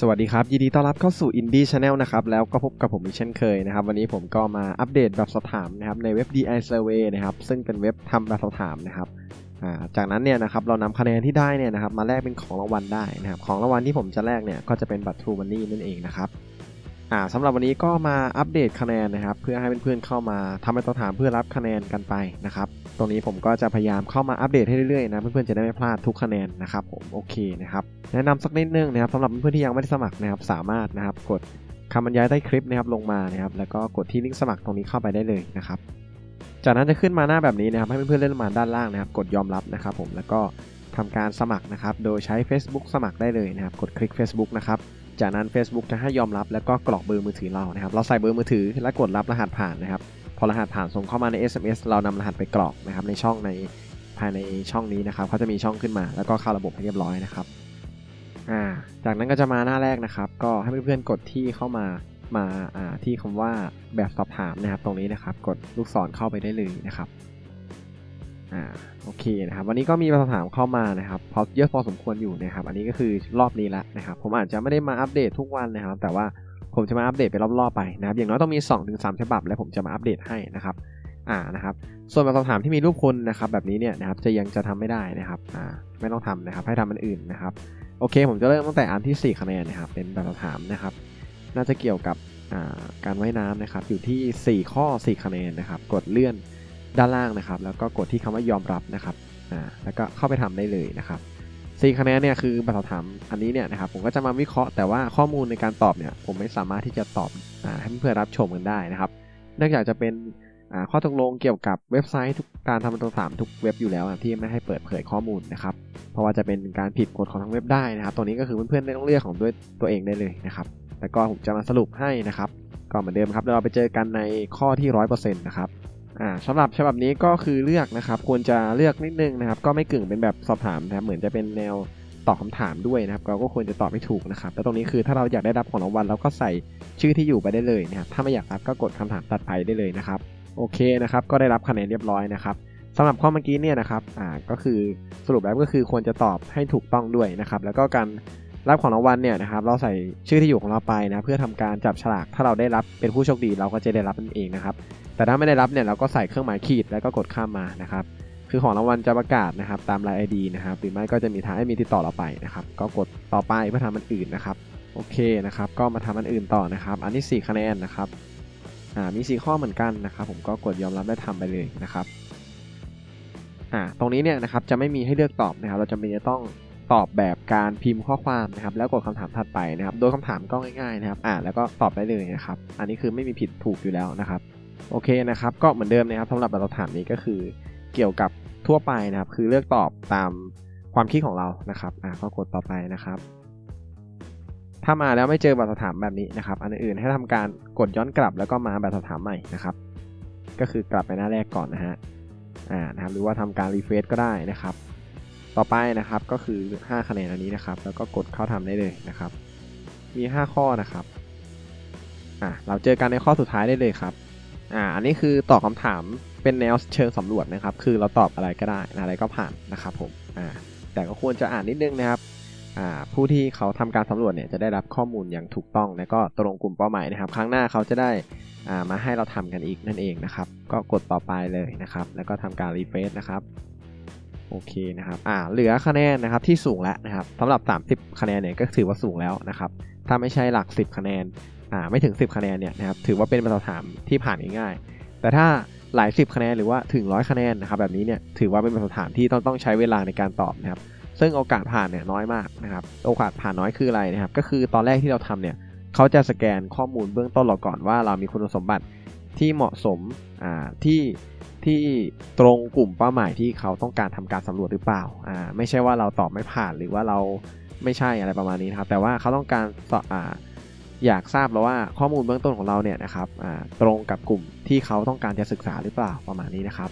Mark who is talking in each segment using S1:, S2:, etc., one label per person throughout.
S1: สวัสดีครับ ยินดีต้อนรับเข้าสู่ Indie Channel นะครับ แล้วก็พบกับผมอีกเช่นเคยนะครับ วันนี้ผมก็มาอัปเดตแบบสอบถามนะครับในเว็บ DI Survey นะครับ ซึ่งเป็นเว็บทำแบบสอบถามนะครับจากนั้นเนี่ยนะครับเรานำคะแนนที่ได้เนี่ยนะครับมาแลกเป็นของรางวัลได้นะครับ ของรางวัลที่ผมจะแลกเนี่ยก็จะเป็นบัตร True Money นั่นเองนะครับอ่าสำหรับวันนี้ก็มาอัปเดตคะแนนนะครับ เพื่อให้เพื่อนๆเข้ามาทำแบบสอบถามเพื่อรับคะแนนกันไปนะครับ ตรงนี้ผมก็จะพยายามเข้ามาอัปเดตให้เรื่อยๆนะเพื่อนๆจะได้ไม่พลาดทุกคะแนนนะครับผมโอเคนะครับแนะนำสักนิดนึงนะครับสำหรับเพื่อนๆที่ยังไม่ได้สมัครนะครับสามารถนะครับกดคำบรรยายใต้คลิปนะครับลงมานะครับแล้วก็กดที่ลิงก์สมัครตรงนี้เข้าไปได้เลยนะครับจากนั้นจะขึ้นมาหน้าแบบนี้นะครับให้เพื่อนๆเล่นมาด้านล่างนะครับ กดยอมรับนะครับผมแล้วก็ทำการสมัครนะครับโดยใช้ Facebook สมัครได้เลยนะครับกดคลิก Facebook นะครับจากนั้น Facebook จะให้ยอมรับแล้วก็กรอกเบอร์มือถือเรานะครับเราใส่เบอร์มือถือและกดรับรหัสผ่านนะครับ พอรหัสผ่านส่งเข้ามาใน SMS เรานำรหัสไปกรอกนะครับในช่องในภายในช่องนี้นะครับเขาจะมีช่องขึ้นมา แล้วก็เข้าระบบให้เรียบร้อยนะครับอ่าจากนั้นก็จะมาหน้าแรกนะครับ ก็ให้เพื่อนๆกดที่เข้ามามาอ่าที่คำว่าแบบสอบถามนะครับ ตรงนี้นะครับ กดลูกศรเข้าไปได้เลยนะครับอ่าโอเคนะครับ วันนี้ก็มีแบบสอบถามเข้ามานะครับพอเยอะพอสมควรอยู่นะครับ อันนี้ก็คือรอบนี้ละนะครับ ผมอาจจะไม่ได้มาอัปเดตทุกวันนะครับ แต่ว่า ผมจะมาอัปเดตไปรอบๆไปนะครับอย่างน้อยต้องมี 2-3 ฉบับ แล้วผมจะมาอัปเดตให้นะครับอ่านะครับส่วนแบบสอบถามที่มีรูปคนนะครับแบบนี้เนี่ยนะครับจะยังจะทำไม่ได้นะครับอ่าไม่ต้องทำนะครับให้ทำอันอื่นนะครับโอเค ผมจะเริ่มตั้งแต่อันที่ 4 คะแนนนะครับเป็นแบบสอบถามนะครับ น่าจะเกี่ยวกับอ่าการว่ายน้ำนะครับอยู่ที่ 4 ข้อ 4 คะแนนนะครับ กดเลื่อนด้านล่างนะครับ แล้วก็กดที่คำว่ายอมรับนะครับอ่าแล้วก็เข้าไปทำได้เลยนะครับ 4คะแนนเนี่ยคือแบบสอบถามอันนี้เนี่ยนะครับผมก็จะมาวิเคราะห์แต่ว่าข้อมูลในการตอบเนี่ยผมไม่สามารถที่จะตอบอให้เพื่อนรับชมกันได้นะครับ เนื่องจากจะเป็นข้อตกลงเกี่ยวกับเว็บไซต์ทุกการทำคำถามทุกเว็บอยู่แล้วนะที่ไม่ให้เปิดเผยข้อมูลนะครับเพราะว่าจะเป็นการผิดกฎของทางเว็บได้นะครับตัวนี้ก็คือเพื่อนๆต้องเลือกของด้วยตัวเองได้เลยนะครับแล้วก็ผมจะมาสรุปให้นะครับก็เหมือนเดิมครับเดี๋ยวเราไปเจอกันในข้อที่ร้อยเปอร์เซ็นต์นะครับ อ่าสำหรับฉบับนี้ก็คือเลือกนะครับ ควรจะเลือกนิดนึงนะครับ ก็ไม่กึ่งเป็นแบบสอบถามนะครับเหมือนจะเป็นแนวตอบคำถามด้วยนะครับ เราก็ควรจะตอบให้ถูกนะครับแล้วตรงนี้คือถ้าเราอยากได้รับของรางวัลเราก็ใส่ชื่อที่อยู่ไปได้เลยนะครับ ถ้าไม่อยากรับก็กดคำถามตัดไปได้เลยนะครับ โอเคนะครับ ก็ได้รับคะแนนเรียบร้อยนะครับสำหรับข้อเมื่อกี้เนี่ยนะครับ อ่า ก็คือสรุปแล้วก็คือควรจะตอบให้ถูกต้องด้วยนะครับ แล้วก็การรับของรางวัลเนี่ยนะครับ เราใส่ชื่อที่อยู่ของเราไปนะ เพื่อทำการจับฉลาก ถ้าเราได้รับเป็นผู้โชคดีเราก็จะได้รับนั่นเองนะครับ แต่ถ้าไม่ได้รับเนี่ยเราก็ใส่เครื่องหมายขีดแล้วก็กดข้ามมานะครับ คือของรางวัลจะประกาศนะครับ ตามราย ID นะครับหรือไม่ก็จะมีทางให้มีติดต่อเราไปนะครับ ก็กดต่อไปเพื่อทำอันอื่นนะครับ โอเคนะครับ ก็มาทำอันอื่นต่อนะครับ อันที่4คะแนนนะครับอ่ามี4ข้อเหมือนกันนะครับ ผมก็กดยอมรับได้ทำไปเลยนะครับอ่าตรงนี้เนี่ยนะครับจะไม่มีให้เลือกตอบนะครับ เราจะมีจะต้องตอบแบบการพิมพ์ข้อความนะครับ แล้วกดคำถามถัดไปนะครับ โดยคำถามก็ง่ายๆนะครับ อ่านแล้วก็ตอบได้เลยนะครับ อันนี้คือไม่มีผิดถูกอยู่แล้วนะครับ โอเคนะครับ ก็เหมือนเดิมนะครับสำหรับแบบเราถามนี้ก็คือเกี่ยวกับทั่วไปนะครับ คือเลือกตอบตามความคิดของเรานะครับอ่าก็กดต่อไปนะครับ ถ้ามาแล้วไม่เจอแบบสอบถามแบบนี้นะครับ อันอื่นให้ทำการกดย้อนกลับแล้วก็มาแบบสอบถามใหม่นะครับ ก็คือกลับไปหน้าแรกก่อนนะฮะอ่านะครับหรือว่าทำการรีเฟรชก็ได้นะครับ ต่อไปนะครับก็คือ 5 คะแนนอันนี้นะครับ แล้วก็กดเข้าทำได้เลยนะครับ มี 5 ข้อนะครับอ่าเราเจอกันในข้อสุดท้ายได้เลยครับ อ่าอันนี้คือตอบคำถามเป็นแนวเชิงสำรวจนะครับ คือเราตอบอะไรก็ได้อะไรก็ผ่านนะครับผมอ่าแต่ก็ควรจะอ่านนิดนึงนะครับอ่าผู้ที่เขาทำการสำรวจเนี่ยจะได้รับข้อมูลอย่างถูกต้อง และก็ตรงกลุ่มเป้าหมายนะครับ ครั้งหน้าเขาจะได้อ่ามาให้เราทำกันอีกนั่นเองนะครับ ก็กดต่อไปเลยนะครับ แล้วก็ทำการรีเฟรชนะครับโอเคนะครับ อ่า เหลือคะแนนนะครับที่สูงแล้วนะครับสำหรับ 30 คะแนนเนี่ยก็ถือว่าสูงแล้วนะครับ ถ้าไม่ใช่หลัก 10 คะแนน อ่าไม่ถึง 10 คะแนนเนี่ยนะครับถือว่าเป็นแบบสอบถามที่ผ่านง่ายๆแต่ถ้าหลาย 10 คะแนนหรือว่าถึง100คะแนนนะครับแบบนี้เนี่ยถือว่าเป็นแบบสอบถามที่ต้องต้องใช้เวลาในการตอบนะครับซึ่งโอกาสผ่านเนี่ยน้อยมากนะครับโอกาสผ่านน้อยคืออะไรนะครับก็คือตอนแรกที่เราทำเนี่ยเขาจะสแกนข้อมูลเบื้องต้นเราก่อนว่าเรามีคุณสมบัติที่เหมาะสมอ่าที่ที่ตรงกลุ่มเป้าหมายที่เขาต้องการทำการสำรวจหรือเปล่าอ่าไม่ใช่ว่าเราตอบไม่ผ่านหรือว่าเราไม่ใช่อะไรประมาณนี้นะครับแต่ว่าเขาต้องการอ่า อยากทราบแล้วว่าข้อมูลเบื้องต้นของเราเนี่ยนะครับตรงกับกลุ่มที่เขาต้องการจะศึกษาหรือเปล่าประมาณนี้นะครับ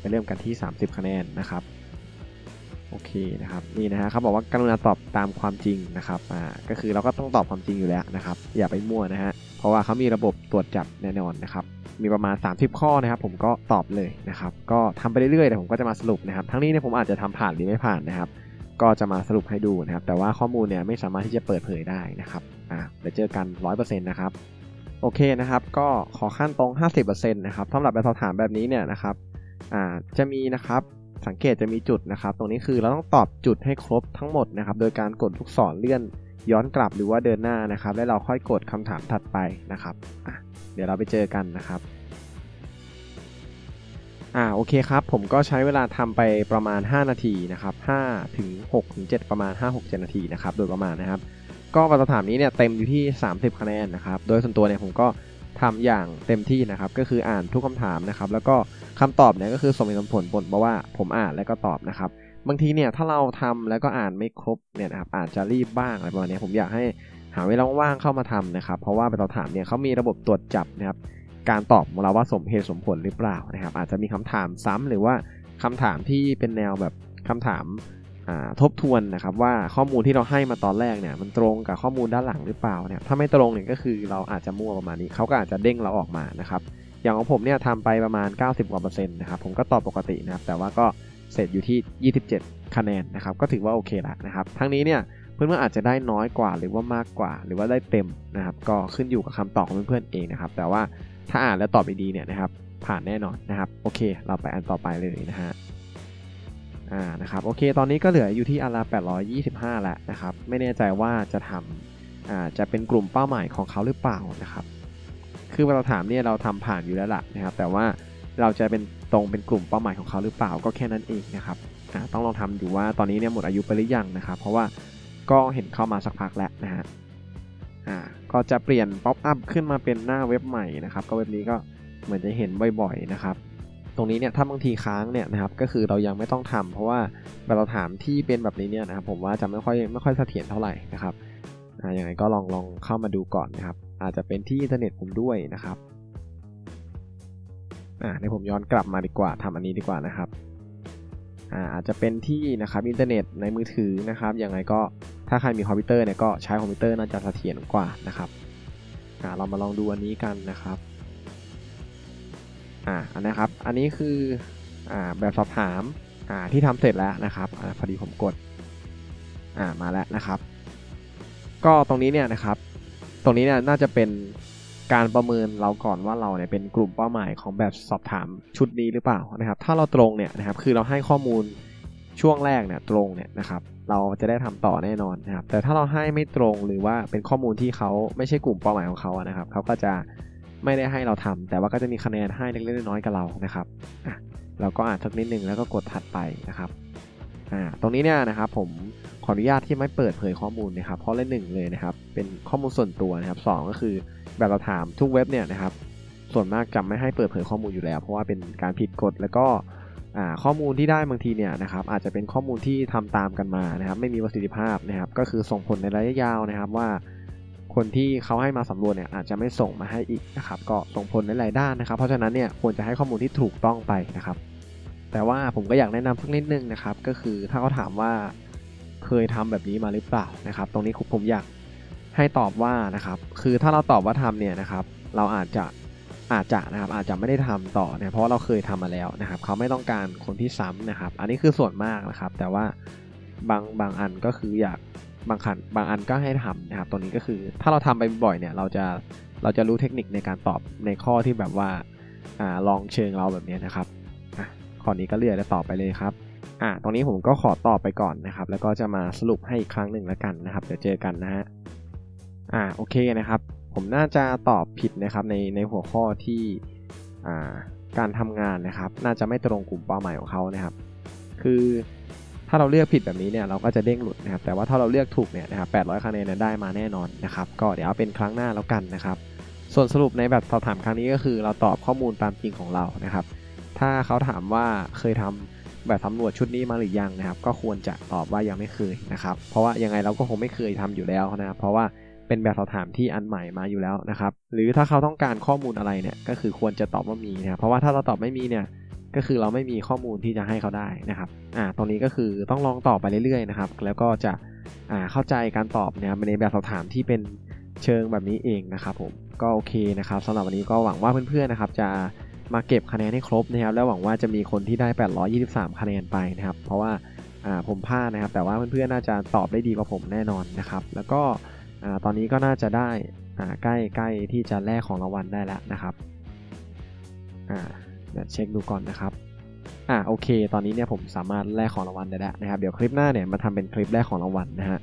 S1: ไปเริ่มกันที่ 30 คะแนนนะครับโอเคนะครับนี่นะฮะเขาบอกว่าการุณาตอบตามความจริงนะครับอ่าก็คือเราก็ต้องตอบความจริงอยู่แล้วนะครับ อย่าไปมั่วนะฮะเพราะว่าเขามีระบบตรวจจับแน่นอนนะครับมีประมาณ 30 ข้อนะครับ ผมก็ตอบเลยนะครับ ก็ทำไปเรื่อยๆแต่ผมก็จะมาสรุปนะครับ ทั้งนี้เนี่ยผมอาจจะทำผ่านหรือไม่ผ่านนะครับ ก็จะมาสรุปให้ดูนะครับ แต่ว่าข้อมูลเนี่ยไม่สามารถที่จะเปิดเผยได้นะครับอ่าเดี๋ยวเจอกัน 100%นะครับโอเคนะครับ ก็ขอขั้นตรง 50%นะครับสำหรับแบบสอบถามแบบนี้เนี่ยนะครับอ่าจะมีนะครับสังเกตจะมีจุดนะครับ ตรงนี้คือเราต้องตอบจุดให้ครบทั้งหมดนะครับ โดยการกดลูกศรเลื่อนย้อนกลับหรือว่าเดินหน้านะครับ แล้วเราค่อยกดคำถามถัดไปนะครับอะเดี๋ยวเราไปเจอกันนะครับ อ่าโอเคครับ ผมก็ใช้เวลาทำไปประมาณ 5 นาทีนะครับ5ถึง6ถึง7ประมาณ 5 6 7 นาทีนะครับโดยประมาณนะครับ ก็คำถามนี้เนี่ยเต็มอยู่ที่ 30 คะแนนนะครับ โดยส่วนตัวเนี่ยผมก็ทำอย่างเต็มที่นะครับ ก็คืออ่านทุกคำถามนะครับ แล้วก็คำตอบเนี่ยก็คือสมเหตุสมผลผลเพราะว่าผมอ่านแล้วก็ตอบนะครับ บางทีเนี่ยถ้าเราทำแล้วก็อ่านไม่ครบเนี่ยนะครับอาจจะรีบบ้างอะไรประมาณนี้ผมอยากให้หาเวลาว่างเข้ามาทำนะครับ เพราะว่าไปตอบถามเนี่ยเขามีระบบตรวจจับนะครับ การตอบของเราว่าสมเหตุสมผลหรือเปล่านะครับ อาจจะมีคำถามซ้ำหรือว่าคำถามที่เป็นแนวแบบคำถามทบทวนนะครับว่าข้อมูลที่เราให้มาตอนแรกเนี่ยมันตรงกับข้อมูลด้านหลังหรือเปล่าเนี่ยถ้าไม่ตรงเนี่ยก็คือเราอาจจะมั่วประมาณนี้เขาก็อาจจะเด้งเราออกมานะครับอย่างของผมเนี่ยทำไปประมาณ 90กว่าเปอร์เซ็นต์นะครับผมก็ตอบปกตินะครับแต่ว่าก็เสร็จอยู่ที่ 27 คะแนนนะครับก็ถือว่าโอเคละนะครับทั้งนี้เนี่ยเพื่อนๆอาจจะได้น้อยกว่าหรือว่ามากกว่า หรือว่าได้เต็มนะครับก็ขึ้นอยู่กับคำตอบของเพื่อนๆเองนะครับแต่ว่า ถ้าอ่านแล้วตอบดีเนี่ยนะครับผ่านแน่นอนนะครับโอเค เราไปอันต่อไปเลยนะฮะอ่านะครับโอเค ตอนนี้ก็เหลืออยู่ที่อันละ825 แล้วนะครับไม่แน่ใจว่าจะทำอ่าจะเป็นกลุ่มเป้าหมายของเขาหรือเปล่านะครับคือเวลาถามเนี่ยเราทำผ่านอยู่แล้วล่ะนะครับแต่ว่าเราจะเป็นตรงเป็นกลุ่มเป้าหมายของเขาหรือเปล่าก็แค่นั้นเองนะครับอ่าต้องลองทำดูว่าตอนนี้เนี่ยหมดอายุไปหรือยังนะครับ เพราะว่าก็เห็นเข้ามาสักพักแล้วนะฮะอ่า ก็จะเปลี่ยนป๊อปอัพขึ้นมาเป็นหน้าเว็บใหม่นะครับ ก็เว็บนี้ก็เหมือนจะเห็นบ่อยๆนะครับตรงนี้เนี่ยถ้าบางทีค้างเนี่ยนะครับก็คือเรายังไม่ต้องทำเพราะว่าเราถามที่เป็นแบบนี้เนี่ยนะครับผมว่าจะไม่ค่อยไม่ค่อยเสถียรเท่าไหร่นะครับอย่างไรก็ลองลองเข้ามาดูก่อนนะครับ อาจจะเป็นที่อินเทอร์เน็ตผมด้วยนะครับอ่าในผมย้อนกลับมาดีกว่าทำอันนี้ดีกว่านะครับอ่าอาจจะเป็นที่นะครับอินเทอร์เน็ตในมือถือนะครับอย่างไรก็ ถ้าใครมีคอมพิวเตอร์เนี่ยก็ใช้คอมพิวเตอร์น่าจะเสถียรกว่านะครับอ่าเรามาลองดูอันนี้กันนะครับอ่าอันนะครับ อันนี้คืออ่าแบบสอบถามอ่าที่ทำเสร็จแล้วนะครับอ่าพอดีผมกดอ่ามาแล้วนะครับ ก็ตรงนี้เนี่ยนะครับ ตรงนี้เนี่ยน่าจะเป็นการประเมินเราก่อนว่าเราเนี่ยเป็นกลุ่มเป้าหมายของแบบสอบถามชุดนี้หรือเปล่านะครับ ถ้าเราตรงเนี่ยนะครับ คือเราให้ข้อมูล ช่วงแรกเนี่ยตรงเนี่ยนะครับเราจะได้ทำต่อแน่นอนนะครับแต่ถ้าเราให้ไม่ตรงหรือว่าเป็นข้อมูลที่เขาไม่ใช่กลุ่มเป้าหมายของเขานะครับเขาก็จะไม่ได้ให้เราทำแต่ว่าก็จะมีคะแนนให้เล็กๆน้อยๆกับเรานะครับอะเราก็อ่านสักนิดนึงแล้วก็กดถัดไปนะครับอ่าตรงนี้เนี่ยนะครับผมขออนุญาตที่ไม่เปิดเผยข้อมูลนะครับเพราะเล่นหนึ่งเลยนะครับเป็นข้อมูลส่วนตัวนะครับสก็คือแบบเราถามทุกเว็บเนี่ยนะครับส่วนมากจะไม่ให้เปิดเผยข้อมูลอยู่แล้ว เพราะว่าเป็นการผิดกฎแล้วก็ ข้อมูลที่ได้บางทีเนี่ยนะครับอาจจะเป็นข้อมูลที่ทำตามกันมานะครับไม่มีประสิทธิภาพนะครับก็คือส่งผลในระยะยาวนะครับว่า คนที่เขาให้มาสำรวจเนี่ยอาจจะไม่ส่งมาให้อีกนะครับก็ส่งผลในหลายด้านนะครับ เพราะฉะนั้นเนี่ยควรจะให้ข้อมูลที่ถูกต้องไปนะครับ แต่ว่าผมก็อยากแนะนำสักนิดนึงนะครับก็คือถ้าเขาถามว่าเคยทำแบบนี้มาหรือเปล่านะครับ ตรงนี้ผมอยากให้ตอบว่านะครับคือถ้าเราตอบว่าทำเนี่ยนะครับเราอาจจะ อาจจะนะครับอาจจะไม่ได้ทำต่อเนี่ยเพราะเราเคยทำมาแล้วนะครับ เขาไม่ต้องการคนที่ซ้ำนะครับ อันนี้คือส่วนมากนะครับ แต่ว่าบางบางอันก็คืออยากบางขันบางอันก็ให้ทำนะครับตรงนี้ก็คือถ้าเราทำไปบ่อยเนี่ยเราจะเราจะรู้เทคนิคในการตอบในข้อที่แบบว่าอ่าลองเชิงเราแบบนี้นะครับอะข้อนี้ก็เลือกแล้วตอบไปเลยครับอ่าตรงนี้ผมก็ขอตอบไปก่อนนะครับ แล้วก็จะมาสรุปให้อีกครั้งหนึ่งแล้วกันนะครับ เดี๋ยวเจอกันนะฮะอ่าโอเคนะครับ ผมน่าจะตอบผิดนะครับในในหัวข้อที่าการทำงานนะครับ น่าจะไม่ตรงกลุ่มเป้าหมายของเขานะครับ คือถ้าเราเลือกผิดแบบนี้เนี่ยเราก็จะเด้งหลุดนะครับ แต่ว่าถ้าเราเลือกถูกเนี่ยนะครับ800คะแนนได้มาแน่นอนนะครับ ก็เดี๋ยวเอาเป็นครั้งหน้าแล้วกันนะครับ ส่วนสรุปในแบบสอบถามครั้งนี้ก็คือ เราตอบข้อมูลตามจริงของเรานะครับ ถ้าเขาถามว่าเคยทำแบบสำรวจชุดนี้มาหรือยังนะครับ ก็ควรจะตอบว่ายังไม่เคยนะครับ เพราะว่ายังไงเราก็คงไม่เคยทำอยู่แล้วนะครับ เพราะว่า เป็นแบบสอบถามที่อันใหม่มาอยู่แล้วนะครับ หรือถ้าเขาต้องการข้อมูลอะไรเนี่ย ก็คือควรจะตอบว่ามีนะครับ เพราะว่าถ้าเราตอบไม่มีเนี่ยก็คือเราไม่มีข้อมูลที่จะให้เขาได้นะครับ อ่า ตรงนี้ก็คือต้องลองตอบไปเรื่อยๆนะครับ แล้วก็จะ อ่า เข้าใจการตอบเนี่ยในแบบสอบถามที่เป็นเชิงแบบนี้เองนะครับผม ก็โอเคนะครับสำหรับวันนี้ก็หวังว่าเพื่อนๆนะครับ จะมาเก็บคะแนนให้ครบนะครับ แล้วหวังว่าจะมีคนที่ได้ 823 คะแนนไปนะครับ เพราะว่า อ่า ผมพลาดนะครับ แต่ว่าเพื่อนๆน่าจะตอบได้ดีกว่าผมแน่นอนนะครับ แล้วก็ อ่าตอนนี้ก็น่าจะได้อ่าใกล้ใกล้ที่จะแลกของรางวัลได้แล้วนะครับอ่าเดี๋ยวเช็คดูก่อนนะครับอ่าโอเค ตอนนี้เนี่ยผมสามารถแลกของรางวัลได้แล้วนะครับ เดี๋ยวคลิปหน้าเนี่ยมาทำเป็นคลิปแรกของรางวัลนะฮะ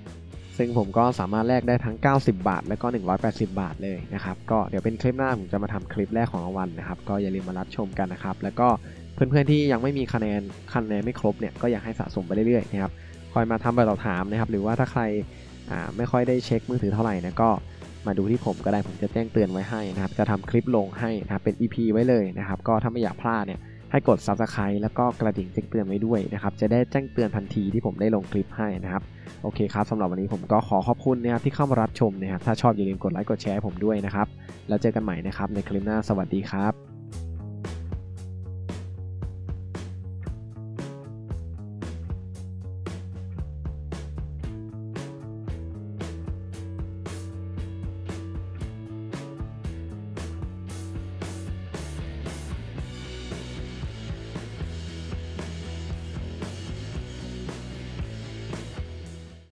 S1: ซึ่งผมก็สามารถแลกได้ทั้ง 90 บาท และก็ 180 บาทเลยนะครับ ก็เดี๋ยวเป็นคลิปหน้าผมจะมาทำคลิปแรกของรางวัลนะครับ ก็อย่าลืมมารับชมกันนะครับ แล้วก็เพื่อนๆที่ยังไม่มีคะแนนคะแนนไม่ครบเนี่ย ก็อยากให้สะสมไปเรื่อยๆนะครับ คอยมาทำแบบเราถามนะครับ หรือว่าถ้าใคร ไม่ค่อยได้เช็คมือถือเท่าไหร่นะก็มาดูที่ผมก็ได้ผมจะแจ้งเตือนไว้ให้นะครับ จะทำคลิปลงให้นะครับเป็น EP ไว้เลยนะครับ ก็ถ้าไม่อยากพลาดเนี่ยให้กด Subscribe แล้วก็กระดิ่งแจ้งเตือนไว้ด้วยนะครับ จะได้แจ้งเตือนทันทีที่ผมได้ลงคลิปให้นะครับ โอเคครับสำหรับวันนี้ผมก็ขอขอบคุณนะครับที่เข้ามารับชมนะครับ ถ้าชอบอย่าลืมกดไลค์กดแชร์ให้ผมด้วยนะครับ แล้วเจอกันใหม่นะครับในคลิปหน้า สวัสดีครับ